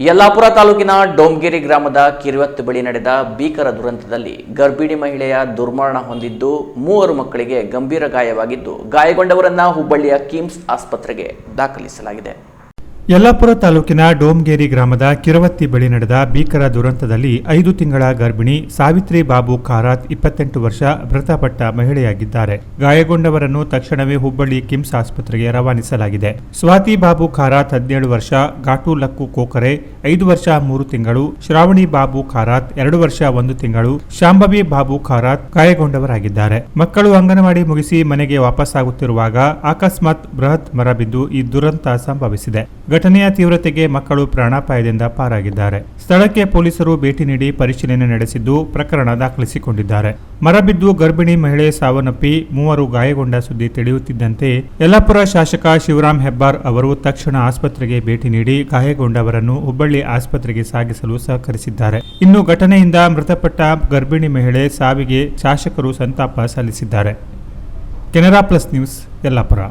ಯಲ್ಲಾಪುರ ತಾಲೂಕಿನ ಡೋಮ್ಗಿರಿ ಗ್ರಾಮದ ಕಿರುವತ್ತು ಬಳಿ ನಡೆದ ಭೀಕರ ದುರಂತದಲ್ಲಿ ಗರ್ಭಿಣಿ ಮಹಿಳೆಯ ದುರ್ಮರಣ ಹೊಂದಿದ್ದು ಮೂವರು ಮಕ್ಕಳಿಗೆ ಗಂಭೀರ ಗಾಯವಾಗಿದ್ದು ಗಾಯಗೊಂಡವರನ್ನ ಹುಬ್ಬಳ್ಳಿಯ ಕಿಮ್ಸ್ ಆಸ್ಪತ್ರೆಗೆ ದಾಖಲಿಸಲಾಗಿದೆ. ಯಲ್ಲಾಪುರ ತಾಲೂಕಿನ ಡೋಮ್ಗೇರಿ ಗ್ರಾಮದ ಕಿರವತ್ತಿ ಬಳಿ ನಡೆದ ಭೀಕರ ದುರಂತದಲ್ಲಿ ಐದು ತಿಂಗಳ ಗರ್ಭಿಣಿ ಸಾವಿತ್ರಿ ಬಾಬು ಖಾರಾತ್ ಇಪ್ಪತ್ತೆಂಟು ವರ್ಷ ಮೃತಪಟ್ಟ ಮಹಿಳೆಯಾಗಿದ್ದಾರೆ. ಗಾಯಗೊಂಡವರನ್ನು ತಕ್ಷಣವೇ ಹುಬ್ಬಳ್ಳಿ ಕಿಮ್ಸ್ ಆಸ್ಪತ್ರೆಗೆ ರವಾನಿಸಲಾಗಿದೆ. ಸ್ವಾತಿ ಬಾಬು ಖಾರಾತ್ ಹದಿನೇಳು ವರ್ಷ, ಘಾಟು ಲಕ್ಕು ಕೋಕರೆ ಐದು ವರ್ಷ, ಮೂರು ತಿಂಗಳು, ಶ್ರಾವಣಿ ಬಾಬು ಖಾರಾತ್ ಎರಡು ವರ್ಷ, ಒಂದು ತಿಂಗಳು, ಶಾಂಭವಿ ಬಾಬು ಖಾರಾತ್ ಗಾಯಗೊಂಡವರಾಗಿದ್ದಾರೆ. ಮಕ್ಕಳು ಅಂಗನವಾಡಿ ಮುಗಿಸಿ ಮನೆಗೆ ವಾಪಸ್ಸಾಗುತ್ತಿರುವಾಗ ಅಕಸ್ಮಾತ್ ಬೃಹತ್ ಮರ ಬಿದ್ದು ಈ ದುರಂತ ಸಂಭವಿಸಿದೆ. ಘಟನೆಯ ತೀವ್ರತೆಗೆ ಮಕ್ಕಳು ಪ್ರಾಣಾಪಾಯದಿಂದ ಪಾರಾಗಿದ್ದಾರೆ. ಸ್ಥಳಕ್ಕೆ ಪೊಲೀಸರು ಭೇಟಿ ನೀಡಿ ಪರಿಶೀಲನೆ ನಡೆಸಿದ್ದು ಪ್ರಕರಣ ದಾಖಲಿಸಿಕೊಂಡಿದ್ದಾರೆ. ಮರಬಿದ್ದು ಗರ್ಭಿಣಿ ಮಹಿಳೆ ಸಾವನ್ನಪ್ಪಿ ಮೂವರು ಗಾಯಗೊಂಡ ಸುದ್ದಿ ತಿಳಿಯುತ್ತಿದ್ದಂತೆ ಯಲ್ಲಾಪುರ ಶಾಸಕ ಶಿವರಾಮ್ ಹೆಬ್ಬಾರ್ ಅವರು ತಕ್ಷಣ ಆಸ್ಪತ್ರೆಗೆ ಭೇಟಿ ನೀಡಿ ಗಾಯಗೊಂಡವರನ್ನು ಹುಬ್ಬಳ್ಳಿ ಆಸ್ಪತ್ರೆಗೆ ಸಾಗಿಸಲು ಸಹಕರಿಸಿದ್ದಾರೆ. ಇನ್ನು ಘಟನೆಯಿಂದ ಮೃತಪಟ್ಟ ಗರ್ಭಿಣಿ ಮಹಿಳೆ ಸಾವಿಗೆ ಶಾಸಕರು ಸಂತಾಪ ಸಲ್ಲಿಸಿದ್ದಾರೆ. Canara plus news Yellapur.